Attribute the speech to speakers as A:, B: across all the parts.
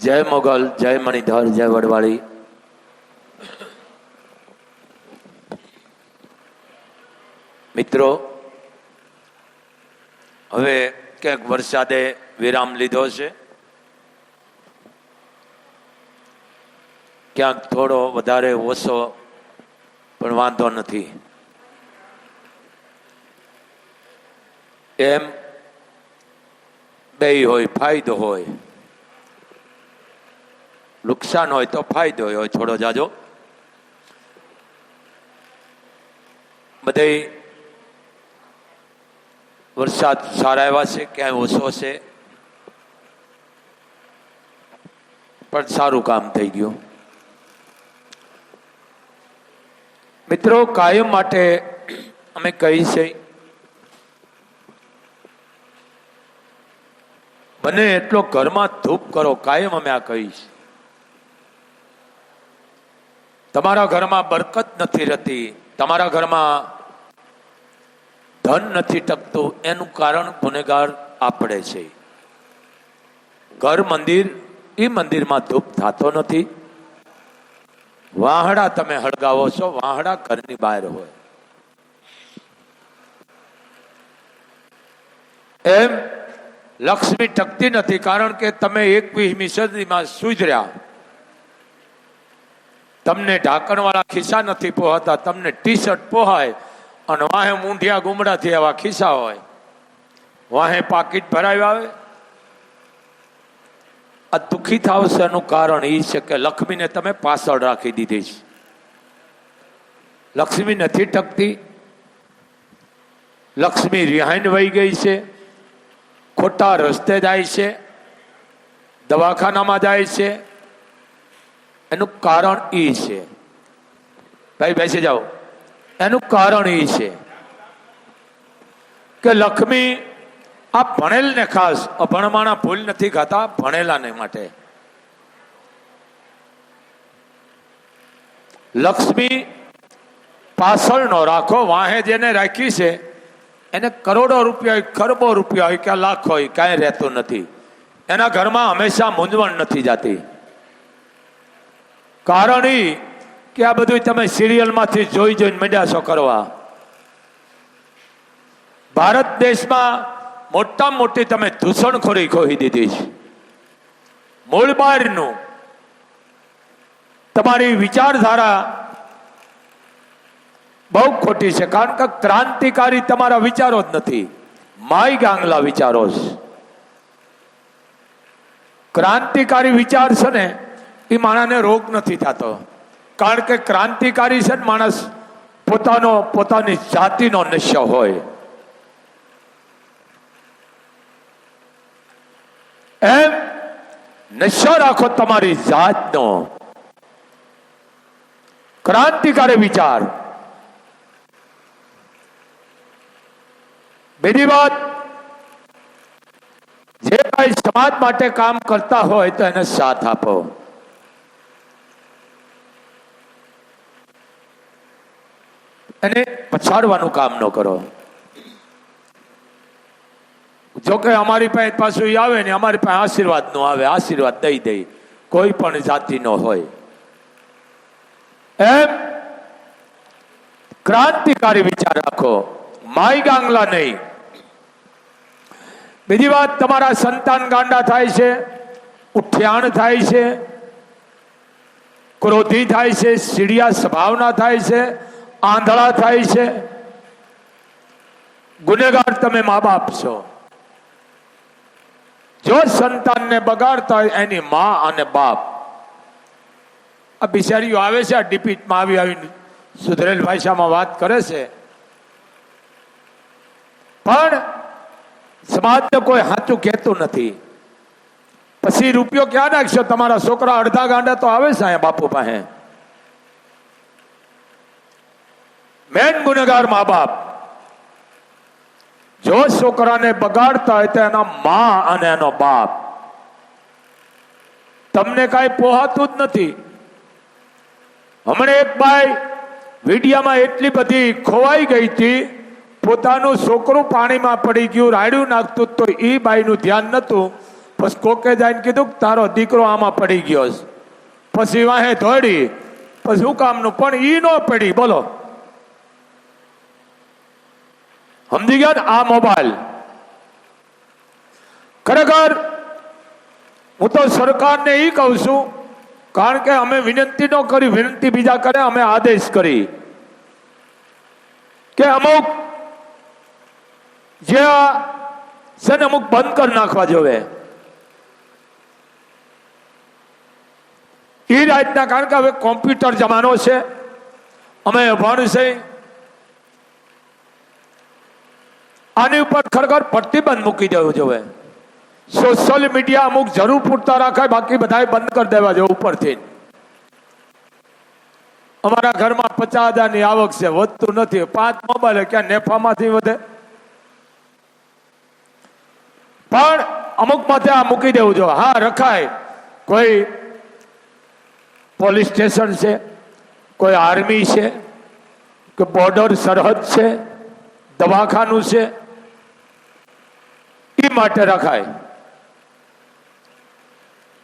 A: જય મોગલ, જય મણિધર, જય વડવાળી. મિત્રો, હવે ક્યાંક વરસાદે વિરામ લીધો છે. ક્યાંક થોડો વધારે ઓછો, પણ વાંધો નથી. એમ બે હોય, ફાયદો હોય. નુકસાન હોય તો ફાયદો હોય છોડો જાજો બધે વરસાદ સારા એવા છે ક્યાંય ઓછો છે પણ સારું કામ થઈ ગયું મિત્રો કાયમ માટે અમે કહી છે બને એટલો ઘરમાં ધૂપ કરો કાયમ અમે આ કહીશ તમારા ઘરમાં બરકત નથી રહેતી, તમારા ઘરમાં ધન નથી ટકતું, એનું કારણ ગુનેગાર આપણે છે. ઘર મંદિર એ મંદિરમાં ધૂપ થતો નથી. વાહડા તમે હળગાવો છો, વાહડા ઘરની બહાર હોય. એમ લક્ષ્મી ટકતી નથી, કારણ કે તમે એકવીસમી સદીમાં સુધર્યા તમને ઢાંકણવાળા ખિસ્સા નથી પોહાતા, તમને ટી શર્ટ પોહાય અને વાહે મૂંઢિયા ગુમડાથી એવા ખિસ્સા હોય. વાહે પાકીટ ભરાવી આવે. આ દુઃખી થાવશે એનું કારણ એ છે કે લક્ષ્મીને તમે પાછળ રાખી દીધી છે. લક્ષ્મી નથી ટકતી. લક્ષ્મી રિહાઈન વહી ગઈ છે. ખોટા રસ્તે જાય છે. દવાખાનામાં જાય છે. એનું કારણ એ છે. ભાઈ, બેસી જાઓ. એનું કારણ એ છે કે લક્ષ્મી આ ભણેલ ને ખાસ અભણમાણા ભૂલ નથી ખાતા ભણેલાને માટે. લક્ષ્મી પાછળ નો રાખો, વાહે જેને રાખી છે, એને કરોડો રૂપિયા હોય, ખરબો રૂપિયા હોય, કે લાખ હોય, કાંઈ રહેતું નથી. એના ઘરમાં હંમેશા મૂંઝવણ નથી જાતી. કારણ એ કે આ બધું તમે સિરિયલમાંથી જોઈ જોઈને મંડ્યા છો કરવા. ભારત દેશમાં મોટા મોટી તમે દૂષણખોરી ખોઈ દીધી છે. મૂળ બહારનું તમારી વિચારધારા બહુ ખોટી છે, કારણ કે ક્રાંતિકારી તમારા વિચારો જ નથી. માય ગાંગલા વિચારો છે. ક્રાંતિકારી વિચાર છે ને એ માણસને રોગ નથી થતો. કારણ કે ક્રાંતિકારી છે ને માણસ પોતાનો, પોતાની જાતિનો નશો હોય. એમ નશો રાખો તમારી જાતનો. ક્રાંતિકારી વિચાર. બીજી વાત, જે કઈ સમાજ માટે કામ કરતા હોય તો એને સાથ આપો. એને પછાડવાનું કામ ન કરો. જો કે અમારી પાસે પાછું આવે ને, અમારી પાસે આશીર્વાદ નો આવે, આશીર્વાદ દઈ દઈ. કોઈ પણ જાતિનો હોય. એમ ક્રાંતિકારી વિચાર રાખો. માય ગાંગલા નહીં. બીજી વાત, તમારા સંતાન ગાંડા થાય છે, ઉઠ્યાણ થાય છે, ક્રોધી થાય છે, સીડિયા સ્વભાવના થાય છે આંધળા થાય છે. ગુનેગાર તમે મા બાપ છો. જો સંતાનને બગાડતા હોય એની મા અને બાપ. આ બિચારીઓ આવે છે, આ ડિપીટમાં આવી આવીને સુધરેલ ભાષામાં વાત કરે છે. પણ સમાજને કોઈ સાચું કહેતું નથી. પછી રૂપિયો ક્યાં નાખશો? તમારા છોકરા અડધા ગાંડા તો આવે છે અહીંયા બાપુ પાસે. મેન ગુનેગાર મા બાપ. જો છોકરાને બગાડતા હોય તો એના મા અને એનો બાપ. તમને કાંઈ પોહાતું જ નથી. હમણે એક ભાઈ વિડિયામાં એટલી બધી ખોવાઈ ગઈ હતી, પોતાનું છોકરું પાણીમાં પડી ગયું રાડ્યું નાખતું તો એ બાઈનું ધ્યાન નતું પછી કોકે જઈને કીધું તારો દીકરો આમાં પડી ગયો પછી વાહે ધોડી પછી શું કામનું? પણ ઈ ન પડી. બોલો. સમજી ગયા ને આ મોબાઈલ ખરેખર હું તો સરકારને એ કહું છું, કારણ કે અમે વિનંતી ન કરી, વિનંતી બીજા કરે, અમે આદેશ કરી કે અમુક જે છે ને અમુક બંધ કરી નાખવા જોવે. એ રાતના કારણ કે હવે કોમ્પ્યુટર જમાનો છે, અમે ભણશે આની ઉપર ખરેખર પ્રતિબંધ મૂકી દેવું જોઈએ. સોશિયલ મીડિયા અમુક જરૂર પૂરતા રાખાય, બાકી બધા બંધ કરી દેવા જોઈએ ઉપરથી. અમારા ઘરમાં પચાસ હજારની આવક છે, વધતું નથી. પાંચ મોબાઈલ ક્યાં નેફામાંથી વધે? પણ અમુક માથે આ મૂકી દેવું જોઈએ. હા, રખાય. કોઈ પોલીસ સ્ટેશન છે, કોઈ આર્મી છે, કે બોર્ડર સરહદ છે, દવાખાનું છે માટે રખાય.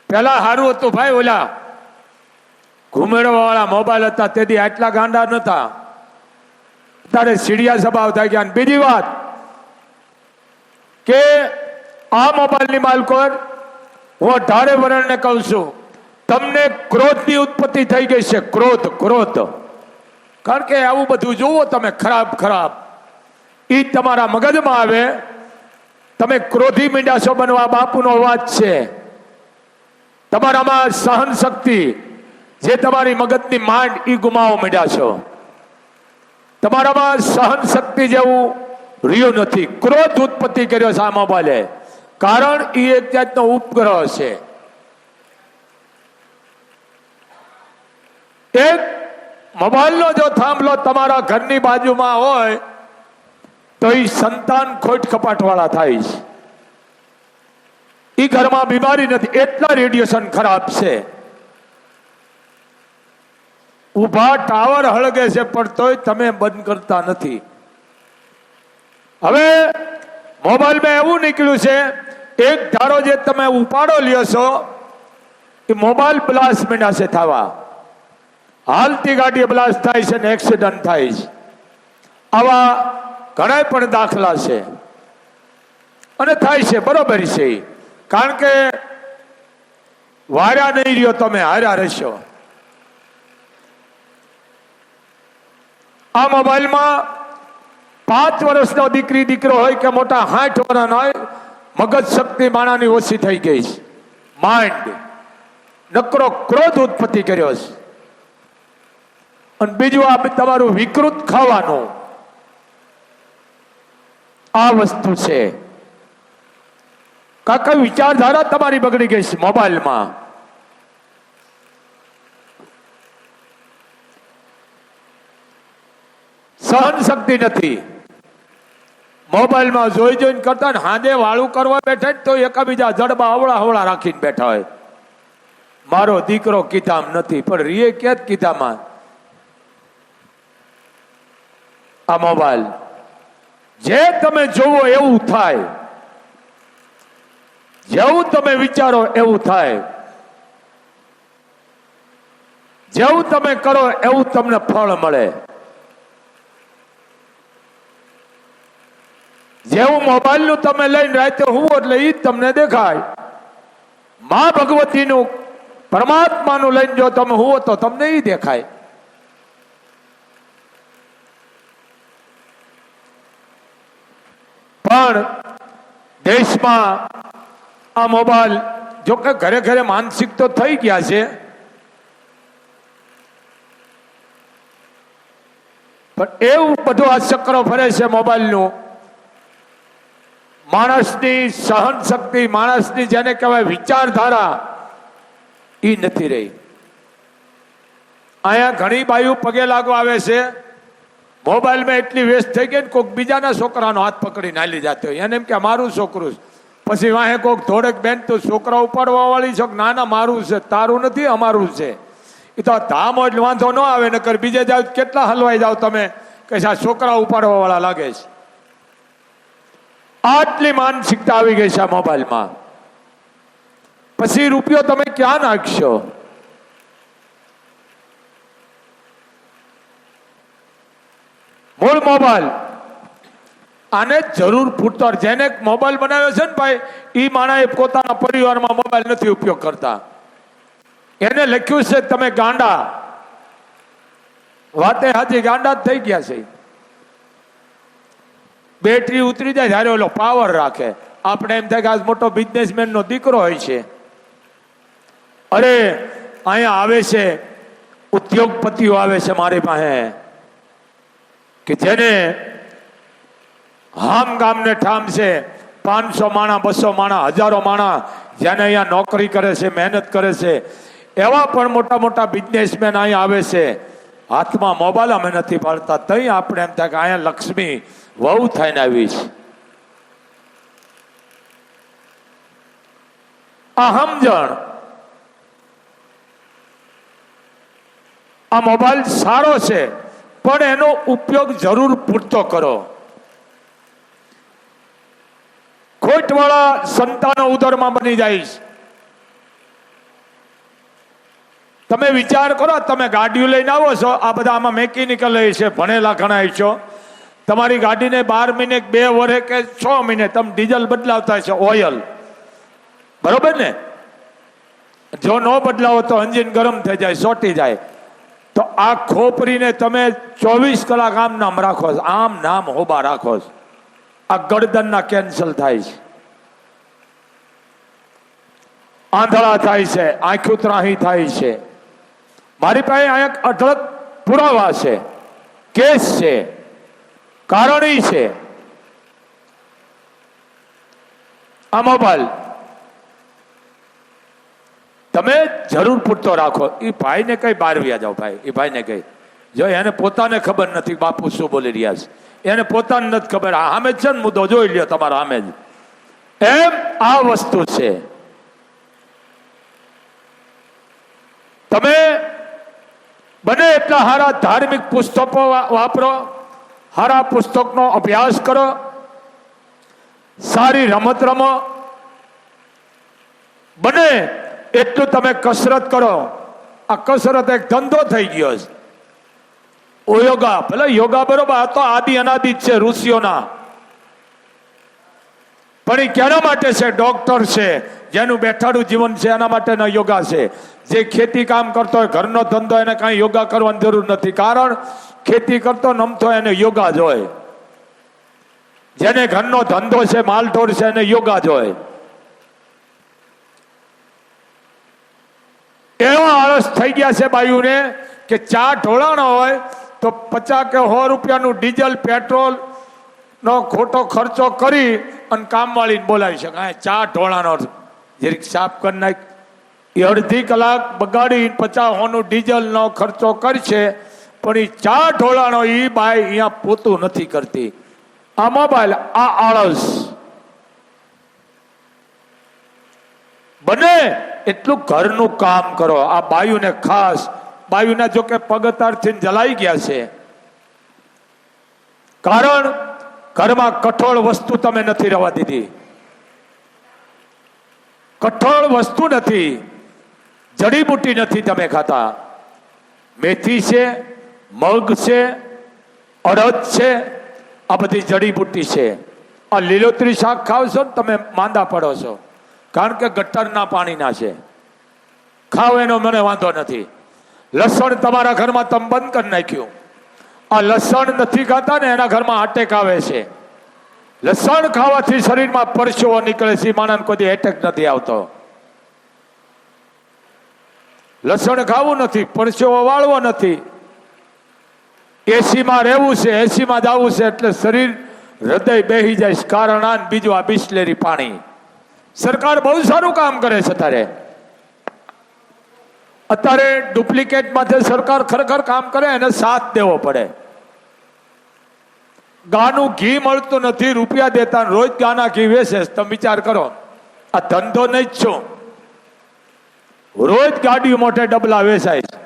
A: પેલા સારું હતું ભાઈ ઓલા. ઘુમેડવા વાળા મોબાઈલ હતા, તેથી આટલા ગાંડા નતા ત્યારે સીડિયા સ્વભાવ થઈ ગયા. બીજી વાત કે આ મોબાઈલની માલકો હું અઢારે વર્ણને કહું છું. તમને ક્રોધની ઉત્પત્તિ થઈ ગઈ છે. ક્રોધ ક્રોધ. કારણ કે આવું બધું જુઓ તમે, ખરાબ ખરાબ. એ તમારા મગજમાં આવે તમે ક્રોધી મીંડાસો બનવા બાપુનો અવાજ છે. તમારામાં સહન શક્તિ જે તમારી મગજની માંડ એ ગુમાવો મીંડા છો. તમારામાં સહન શક્તિ જેવું રહ્યું નથી. ક્રોધ ઉત્પત્તિ કર્યો છે આ મોબાઈલે કારણ એ એક જાતનો ઉપગ્રહ છે. એક મોબાઈલનો જો થાંભલો તમારા ઘરની બાજુમાં હોય તો એ સંતાન ખોટ કપાટવાળા થાય છે. એ ઘરમાં બીમારી નથી, એટલા રેડિયેશન ખરાબ છે. ઊભા ટાવર હળગે છે, પણ તોય તમે બંધ કરતા નથી. હવે મોબાઈલમાં એવું નીકળ્યું છે, એક ધારો જે તમે ઉપાડો લ્યો છો, એ મોબાઈલ બ્લાસ્ટ છે થવા. હાલતી ગાડી બ્લાસ્ટ થાય છે ને એક્સિડન્ટ થાય છે. આવા ઘણા પણ દાખલા છે. અને થાય છે, બરોબર છે. કારણ કે વાર્યા નહીં રહ્યો તમે, હાર્યા રહેશો. આ મોબાઈલમાં પાંચ વર્ષનો દીકરી, દીકરો હોય કે મોટા હાઠ વર્ષનો હોય, મગજ શક્તિ માણાની ઓછી થઈ ગઈ છે. માઇન્ડ નકરો ક્રોધ ઉત્પત્તિ કર્યો છે. અને બીજું આ તમારું વિકૃત ખાવાનું. આ વસ્તુ છે. કાકા, વિચારધારા તમારી બગડી ગઈ છે મોબાઈલમાં. સહન શક્તિ નથી. મોબાઈલમાં જોઈ જોઈને કરતા ને હાંજે વાળું કરવા બેઠે તો એકાબીજા જડબા હવળા હવળા રાખીને બેઠા હોય. મારો દીકરો કીધામ નથી, પણ રીએ ક્યાં કીધામાં. આ મોબાઈલ જે તમે જોવો એવું થાય. જેવું તમે વિચારો એવું થાય. જેવું તમે કરો એવું તમને ફળ મળે. જેવું મોબાઈલનું તમે લઈને રાતે હું એટલે એ તમને દેખાય. મા ભગવતીનું પરમાત્માનું લઈને જો તમે હોવો તો તમને એ દેખાય. પણ દેશમાં આ મોબાઈલ જો કે ઘરે ઘરે માનસિક તો થઈ ગયા છે, પણ એવું બધું આ ચક્ર ફરે છે મોબાઈલનું. માણસની સહન શક્તિ માણસની જેને કહેવાય વિચારધારા એ નથી રહી. અહીંયા ઘણી બાયુ પગે લાગવા આવે છે. મોબાઈલમાં એટલી વેસ્ટ થઈ ગઈ ને કોઈક બીજાના છોકરાનો હાથ પકડીને હાલી જતો હોય. એને એમ કે મારું છોકરું છે. પછી વાહે કોઈક થોડેક બેન તો છોકરા ઉપાડવા વાળી છો ના ના, મારું છે, તારું નથી, અમારું છે. એ તો ધામ એટલે વાંધો ન આવે, નકર બીજે જાવ કેટલા હલવાઈ જાવ તમે? કે આ છોકરા ઉપાડવા વાળા લાગે છે. આટલી માનસિકતા આવી ગઈ છે આ મોબાઈલમાં. પછી રૂપિયો તમે ક્યાં નાખશો? મૂળ મોબાઈલ. આને જરૂર પૂરતો જેને મોબાઈલ બનાવ્યો છે ને ભાઈ એ માણસે પોતાના પરિવારમાં મોબાઈલ નથી ઉપયોગ કરતા. એને લખ્યું છે, તમે ગાંડા. વાતે હાજી ગાંડા જ થઈ ગયા છે. બેટરી ઉતરી જાય, ત્યારે ઓલો પાવર રાખે. આપણે એમ થાય કે આજ મોટો બિઝનેસમેન નો દીકરો હોય છે. અરે, અહીંયા આવે છે. ઉદ્યોગપતિઓ આવે છે મારી પાસે. કે જેને હામ ગામને ઠામ છે, પાંચસો માણા, બસો માણા, હજારો માણા જેને અહીંયા નોકરી કરે છે, મહેનત કરે છે, એવા પણ મોટા મોટા બિઝનેસમેન અહીંયા આવે છે, હાથમાં મોબાઈલ અમે નથી પાડતા, તઈ આપણે એમ થાય કે અહીંયા લક્ષ્મી વહુ થઈને આવી છે. આ સમજણ આ મોબાઈલ સારો છે. પણ એનો ઉપયોગ જરૂર પૂરતો કરો. ખોટવાળા સંતાનો ઉદરમાં બની જાય તમે વિચાર કરો, તમે ગાડીઓ લઈને આવો છો, આ બધા આમાં મેકેનિકલ છે, ભણેલા ઘણા છો. તમારી ગાડીને બાર મહિને, બે વર્ષે કે છ મહિને તમે ડીઝલ બદલાવતા છે, ઓઇલ. બરોબર ને? જો ન બદલાવો તો એન્જિન ગરમ થઈ જાય, સોટી જાય. તો આ ખોપરીને તમે ચોવીસ કલાક આમ નામ રાખો છો. આમ નામ હોબા રાખો આ ગરદનના કેન્સલ થાય છે. આંધળા થાય છે. આંખું ત્રાહી થાય છે. મારી પાસે અહીંયા અઢળક પુરાવા છે. કેસ છે. કારણ છે. આ મોબાઈલ તમે જરૂર પૂરતો રાખો. એ ભાઈને કઈ બહાર વ્યા જાઓ ભાઈ? એ ભાઈને કઈ? જો એને પોતાને ખબર નથી બાપુ શું બોલી રહ્યા છે. એને પોતાને નથી ખબર. આ સામે જ છે ને મુદ્દો, જોઈ લ્યો તમારા આમે જ. એમ આ વસ્તુ છે. તમે બને એટલા સારા ધાર્મિક પુસ્તકો વાપરો સારા પુસ્તકનો અભ્યાસ કરો, સારી રમત રમો. બને એટલું તમે કસરત કરો. આ કસરત એક ધંધો થઈ ગયો છે. ઓ યોગા પેલા યોગા બરોબર, આ તો આદિ અનાદિ છે ઋષિઓના. પણ એ કેના માટે છે? ડોક્ટર છે, જેનું બેઠાડું જીવન છે, એના માટેના યોગા છે. જે ખેતી કામ કરતો હોય, ઘરનો ધંધો એને કાંઈ યોગા કરવાની જરૂર નથી. કારણ ખેતી કરતો નમતો એને યોગા જ હોય. જેને ઘરનો ધંધો છે, માલઢોર છે, એને યોગા જ હોય. એવા આળસ થઈ ગયા છે બાયુને કે ચા ઢોળાણો હોય તો પચાસ કે સો રૂપિયાનું ડીઝલ, પેટ્રોલ નો ખોટો ખર્ચો કરી અને કામવાળીને બોલાવી શકાય ચા ઢોળાનો જરીક સાફ કરી નાખ. એ અડધી કલાક બગાડી પચાસ હોનું ડીઝલનો ખર્ચો કરશે, પણ એ ચા ઢોળાણો એ બાય અહીંયા પોતું નથી કરતી. આ મોબાઈલ, આ આળસ. બને. એટલું ઘરનું કામ કરો. આ બાયુને ખાસ, બાયુના જો કે પગતારથી જલાઈ ગયા છે. કારણ ઘરમાં કઠોળ વસ્તુ તમે નથી રવા દીધી. કઠોળ વસ્તુ નથી. જડીબુટી નથી તમે ખાતા. મેથી છે, મગ છે, અડદ છે, આ બધી જડીબુટી છે. આ લીલોતરી શાક ખાવ છો ને તમે માંદા પડો છો. કારણ કે ગટરના પાણીના છે. ખાવ એનો મને વાંધો નથી. લસણ તમારા ઘરમાં તમે બંધ કરી નાખ્યું. આ લસણ નથી ખાતા ને એના ઘરમાં અટેક આવે છે. લસણ ખાવાથી શરીરમાં પરસેવો નીકળે છે, માણસ કોઈ એટેક નથી આવતો. લસણ ખાવું નથી, પરસેવો વાળવો નથી. એસીમાં રહેવું છે, એસીમાં જવું છે એટલે શરીર હૃદય બેહી જાય. કારણ આ બીજું આ બિસ્લેરી પાણી. સરકાર બહુ સારું કામ કરે છે અત્યારે અત્યારે ડુપ્લિકેટ માટે સરકાર ખરેખર કામ કરે, એને સાથ દેવો પડે. ગાનું ઘી મળતું નથી, રૂપિયા દેતા રોજ ગાના ઘી વેચે તમે વિચાર કરો, આ ધંધો નહીં જ છું. રોજ ગાડી મોટે ડબલા વેચાય છે.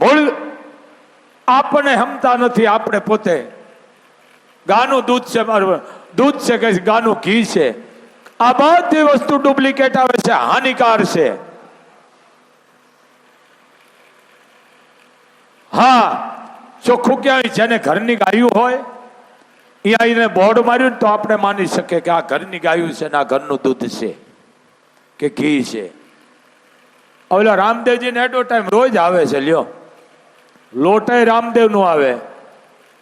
A: મૂળ આપણને હમતા નથી, આપણે પોતે. ગાનું દૂધ છે મારું. દૂધ છે કે ગાનું ઘી છે? આ બધી વસ્તુ ડુપ્લિકેટ આવે છે, હાનિકાર છે. હા, ચોખ્ખું ક્યાંય જેને ઘરની ગાયું હોય અહીંયા આવીને બોર્ડ માર્યું તો આપણે માની શકીએ કે આ ઘરની ગાયું છે ને આ ઘરનું દૂધ છે કે ઘી છે. ઓલા રામદેવજીને ટાઈમ રોજ આવે છે, લ્યો. લોટાઈ રામદેવનું આવે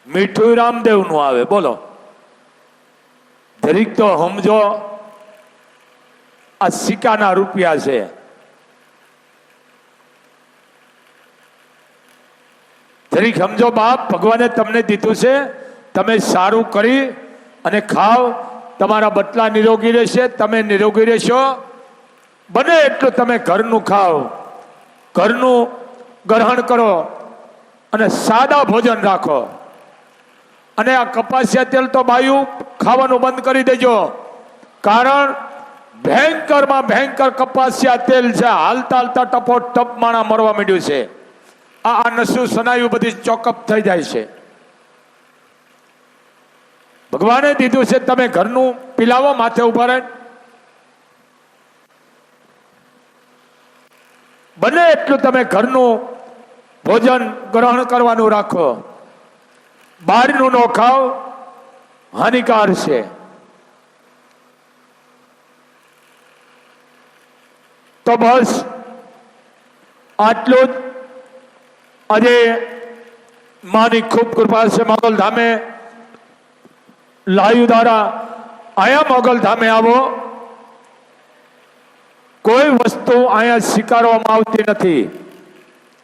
A: મીઠું રામદેવનું આવે, બોલો. દરેક તો સમજો, આ સિક્કાના રૂપિયા છે. જરીક સમજો, બાપ, ભગવાને તમને દીધું છે, તમે સારું કરી અને ખાઓ તમારા બટલા નિરોગી રહેશે, તમે નિરોગી રહેશો. બને એટલું તમે ઘરનું ખાઓ ઘરનું ગ્રહણ કરો અને સાદા ભોજન રાખો. અને આ કપાસિયા તેલ તો બાયું ખાવાનું બંધ કરી દેજો. કારણ ભયંકરમાં ભયંકર કપાસિયા તેલ છે. હાલતા હાલતા ટપો ટપ માણા મરવા માંડ્યું છે. આ આ નસું સનાયું બધી ચોકઅપ થઈ જાય છે. ભગવાને દીધું છે તમે ઘરનું પીલાવો, માથે ઊભા રહે. બને એટલું તમે ઘરનું ભોજન ગ્રહણ કરવાનું રાખો. બહારનું નો ખાઓ હાનિકાર છે. તો બસ, આટલું જ. આજે માની ખૂબ કૃપા છે મોગલ ધામે. લાયુ દ્વારા આયા મોગલ ધામે આવો. કોઈ વસ્તુ અહીંયા સ્વીકારવામાં આવતી નથી.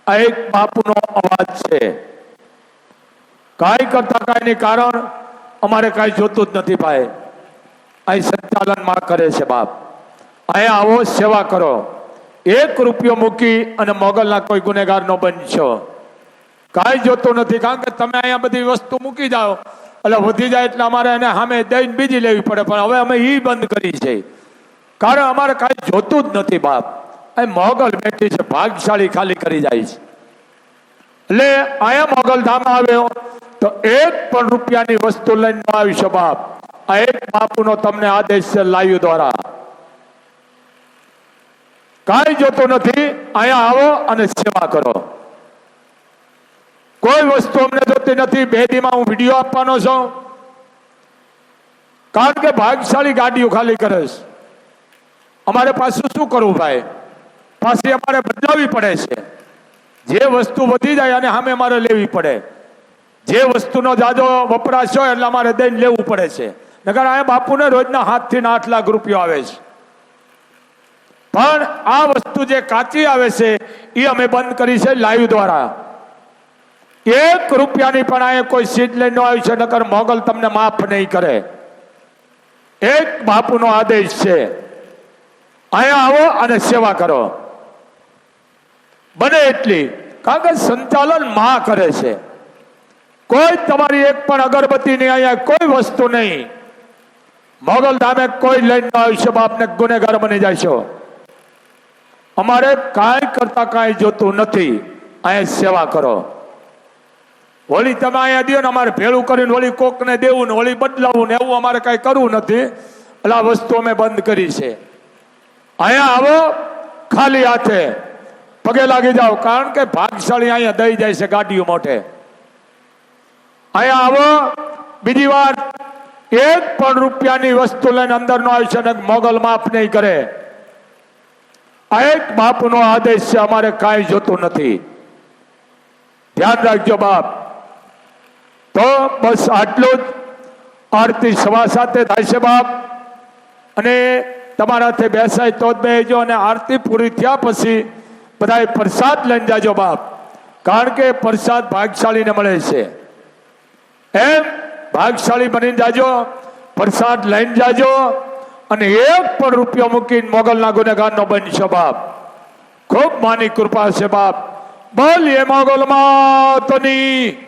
A: આ એક બાપુનો અવાજ છે. કાંઈ કરતા કાંઈને કારણ અમારે કાંઈ જોતું જ નથી ભાઈ. અહીં સંચાલનમાં કરે છે બાપ. અહીંયા આવો, સેવા કરો. એક રૂપિયો મૂકી અને મોગલના કોઈ ગુનેગાર નો બનશો. કાંઈ જોતું નથી, કારણ કે તમે અહીંયા બધી વસ્તુ મૂકી જાઓ. એટલે વધી જાય એટલે અમારે એને સામે દઈને બીજી લેવી પડે, પણ હવે અમે એ બંધ કરી છે. કારણ અમારે કાંઈ જોતું જ નથી બાપ. અહીં મોગલ બેઠી છે, ભાગશાળી ખાલી કરી જાય છે. એટલે અહીંયા મોગલધામ આવ્યો. તો એક પણ રૂપિયાની વસ્તુ લઈને ન આવી શકો આ એક બાપુનો તમને આદેશ છે લાયુ દ્વારા. કાંઈ જોતું નથી, અહીંયા આવો અને સેવા કરો. કોઈ વસ્તુ અમને જોતી નથી, બે દીમાં હું વીડિયો આપવાનો છું. કારણ કે ભાગશાળી ગાડીઓ ખાલી કરે છે. અમારે પાછું શું કરવું ભાઈ? પાછી અમારે બદલાવી પડે છે. જે વસ્તુ વધી જાય અને સામે અમારે લેવી પડે. જે વસ્તુનો જાજો વપરાશ હોય એટલે અમારે દઈને લેવું પડે છે. નગર આ બાપુને રોજના ને આઠ લાખ રૂપિયો આવે છે. પણ આ વસ્તુ જે કાચી આવે છે એ અમે બંધ કરી છે લાઈવ દ્વારા. એક રૂપિયાની પણ આ કોઈ સીટ લઈને આવી છે, નકર મોગલ તમને માફ નહીં કરે. એક બાપુનો આદેશ છે. અહીંયા આવો અને સેવા કરો. બને એટલી. કારણ કે સંચાલનમાં કરે છે. કોઈ તમારી એક પણ અગરબત્તી નહીં અહીંયા કોઈ વસ્તુ નહીં. મોગલ ધામે કોઈ લઈને ન આવી બાપને ગુનેગાર બની જાય છો. અમારે કાંઈ કરતા કાંઈ જોતું નથી. અહીંયા સેવા કરો. વળી તમે અહીંયા દો ને અમારે ભેળું કરીને હોળી કોકને દેવું ને હોળી બદલાવું ને એવું અમારે કાંઈ કરવું નથી. એટલે આ વસ્તુ અમે બંધ કરી છે. અહીંયા આવો ખાલી હાથે. પગે લાગી જાઓ, કારણ કે ભાગશાળી અહીંયા દઈ જાય છે ગાડીઓ મોટે. અહીંયા આવો, બીજી વાર. એક પણ રૂપિયાની વસ્તુ લઈને અંદર નો આવી છે મોગલ માફ નહીં કરે. આ એક બાપનો આદેશ છે, અમારે કાંઈ જોતું નથી. ધ્યાન રાખજો બાપ. તો બસ આટલું જ. આરતી સવા સાથે થાય છે બાપ. અને તમારાથી બેસાય તો જ બેસજો અને આરતી પૂરી થયા પછી બધાએ પ્રસાદ લઈને જાજો બાપ. કારણ કે પ્રસાદ ભાગશાળીને મળે છે. એમ ભાગશાળી બનીને જાજો, પ્રસાદ લઈને જાજો અને એક પણ રૂપિયો મૂકીને મોગલના ગુનેગારનો બનશો બાપ. ખૂબ માની કૃપા છે બાપ. બોલીએ મોગલ માતની.